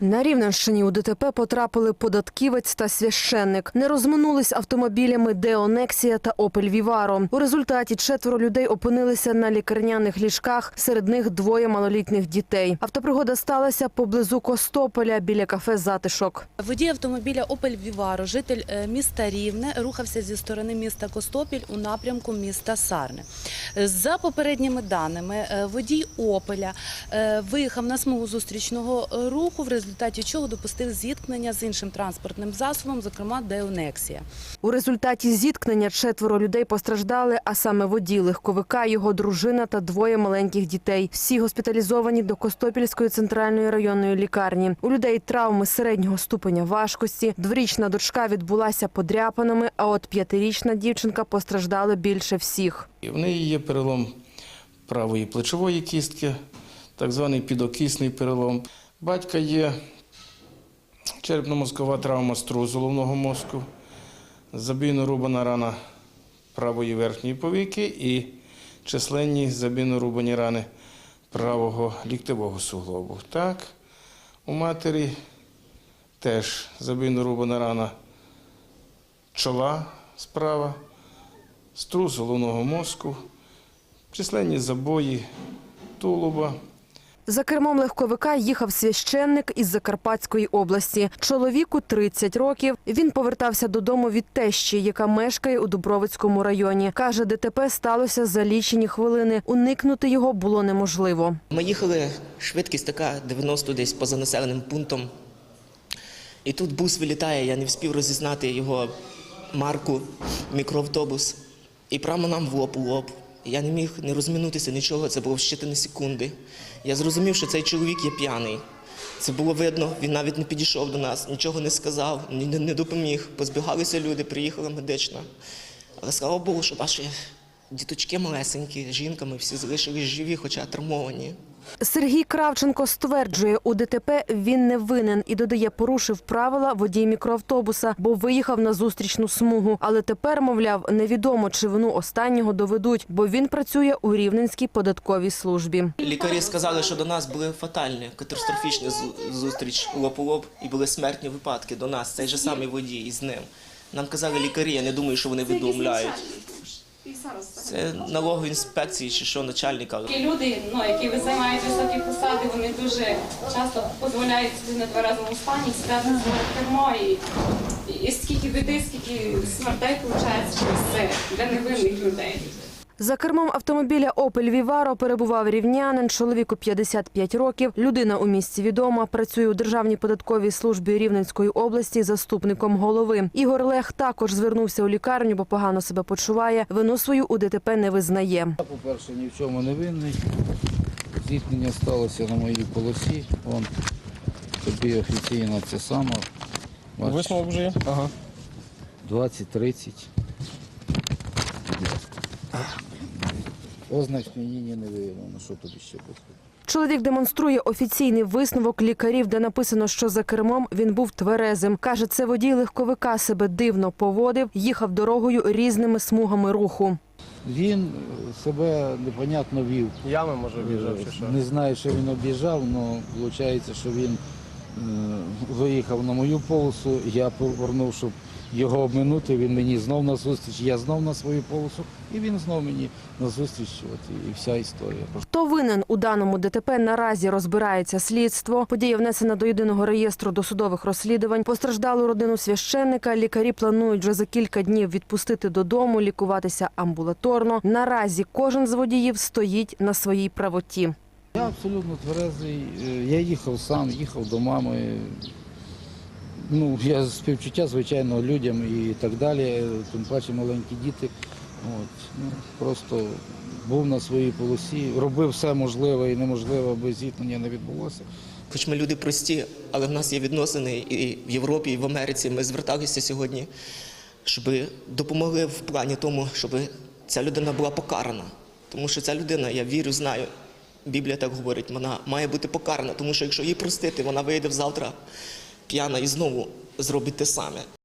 На Рівненщині у ДТП потрапили податківець та священник. Не розминулись автомобілями Део Нексія та Опель Віваро. У результаті четверо людей опинилися на лікарняних ліжках. Серед них двоє малолітніх дітей. Автопригода сталася поблизу Костополя біля кафе Затишок. Водій автомобіля Opel Vivaro, житель е, міста Рівне, рухався зі сторони міста Костопіль у напрямку міста Сарне. Е, За попередніми даними, е, водій Опеля е, виїхав на смугу зустрічного руху, в результаті чого допустив зіткнення з іншим транспортним засобом, зокрема Деонексія. У результаті зіткнення четверо людей постраждали, а саме водій легковика, його дружина та двоє маленьких дітей. Всі госпіталізовані до Костопільської центральної районної лікарні. У людей травми середнього ступеня важкості. Дворічна дочка відбулася подряпаними, а от п'ятирічна дівчинка постраждала більше всіх. І В неї є перелом правої плечової кістки, так званий підокісний перелом. Батька є черепно-мозкова травма струзу головного мозку, забійно рубана рана правої верхньої повіки і численні забійно рубані рани правого ліктевого суглобу. Так, у матері теж забійно рубана рана чола справа, струс головного мозку, численні забої тулуба. За кермом легковика їхав священник із Закарпатської області. Чоловіку 30 років. Він повертався додому від тещі, яка мешкає у Дубровицькому районі. Каже, ДТП сталося за лічені хвилини. Уникнути його було неможливо. Ми їхали, швидкість така 90 десь поза населеним пунктом. І тут бус вилітає, я не встиг розізнати його марку, мікроавтобус. І прямо нам в лоб у лоб. Я не міг не розминутися нічого, це було в щитані секунди. Я зрозумів, що цей чоловік є п'яний. Це було видно, він навіть не підійшов до нас, нічого не сказав, не, допоміг. Позбігалися люди, приїхала медична. Але слава Богу, що наші діточки малесенькі, з жінками всі залишились живі, хоча травмовані. Сергій Кравченко стверджує, у ДТП він не винен і додає, порушив правила водій мікроавтобуса, бо виїхав на зустрічну смугу. Але тепер, мовляв, невідомо, чи вину останнього доведуть, бо він працює у Рівненській податковій службі. Лікарі сказали, що до нас були фатальні, катастрофічні зу- зустріч лоб у лоб і були смертні випадки до нас. Цей же самий водій із ним. Нам казали лікарі, я не думаю, що вони видумляють. Це налогової інспекції чи що начальника. Ті люди, ну, які ви займають високі посади, вони дуже часто дозволяють собі на тверезому стані сідати за кермо і, і скільки біди, скільки смертей виходить через це для невинних людей. За кермом автомобіля Opel Vivaro перебував рівнянин, чоловіку 55 років. Людина у місті відома, працює у Державній податковій службі Рівненської області заступником голови. Ігор Лех також звернувся у лікарню, бо погано себе почуває. Вину свою у ДТП не визнає. По-перше, ні в чому не винний. Зіткнення сталося на моїй полосі. Вон тобі офіційно це саме. Висновок вже є? Ага. 20-30. Означ мені ні не виявлено, що тобі ще буде. Чоловік демонструє офіційний висновок лікарів, де написано, що за кермом він був тверезим. Каже, це водій легковика себе дивно поводив, їхав дорогою різними смугами руху. Він е, себе непонятно вів. Ями може обіжав чи що? Не знаю, що він об'їжджав, але виходить, що він е, виїхав на мою полосу, я повернув, щоб його обминути, він мені знов на зустріч, я знов на свою полосу, і він знов мені на зустріч. От і вся історія. Хто винен у даному ДТП наразі розбирається слідство. Подія внесена до єдиного реєстру досудових розслідувань. Постраждалу родину священника лікарі планують вже за кілька днів відпустити додому, лікуватися амбулаторно. Наразі кожен з водіїв стоїть на своїй правоті. Я абсолютно тверезий. Е, Я їхав сам, їхав до мами. Ну, я співчуття, звичайно, людям і так далі, тим паче маленькі діти. От, ну, просто був на своїй полосі, робив все можливе і неможливе, аби зіткнення не відбулося. Хоч ми люди прості, але в нас є відносини і в Європі, і в Америці. Ми зверталися сьогодні, щоб допомогли в плані тому, щоб ця людина була покарана. Тому що ця людина, я вірю, знаю, Біблія так говорить, вона має бути покарана, тому що якщо її простити, вона вийде завтра п'яна і знову зробить те саме.